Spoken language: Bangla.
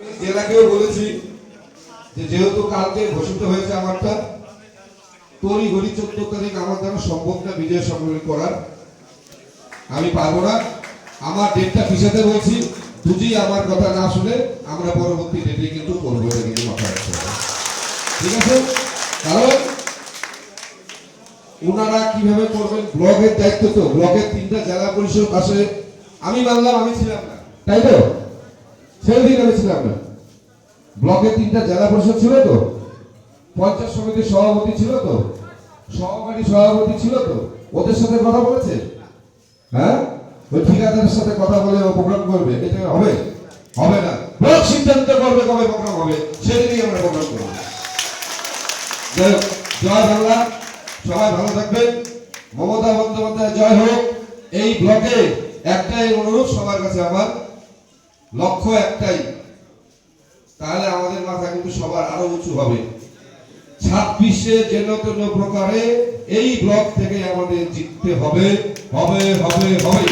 জেলাকেও বলেছি যে যেহেতু কালকে ঘোষিত হয়েছে আমারটা তরি আমার দ্বারা সম্ভব না বিজয় সম্মেলন করার। আমি পারব না। আমার ডেটটা পিছাতে বলছি আমার কথা না শুনে আমরা পরবর্তী ডেটে কিন্তু করব কিন্তু ঠিক আছে? কারণ ওনারা কীভাবে করবেন? ব্লকের দায়িত্ব তো, ব্লকের তিনটা জেলা পরিষদ আসে। আমি মানলাম, আমি ছিলাম না। তাই তো? সেদিন আমি ছিলাম না। ব্লকের তিনটা জেলা পরিষদ ছিল তো। পঞ্চায়েত সমিতির সভাপতি ছিল তো। সহকারী সভাপতি ছিল তো। ওদের সাথে কথা বলেছে? হ্যাঁ? ওই ঠিকাদারের সাথে কথা বলে প্রোগ্রাম করবে। এটা হবে? হবে না। ব্লক সিদ্ধান্ত করবে কবে প্রোগ্রাম হবে সেদিনই আমরা প্রোগ্রাম করব। যাই হোক, জয় বাংলা। সবাই ভালো থাকবেন। মমতা বন্দ্যোপাধ্যায় জয় হোক। এই ব্লকে একটাই অনুরোধ সবার কাছে আমার। লক্ষ্য একটাই, তাহলে আমাদের মাথা কিন্তু সবার আরও উঁচু হবে। ছাব্বিশে যেন তেন প্রকারে এই ব্লক থেকে আমাদের জিততে হবে হবে হবে হবে।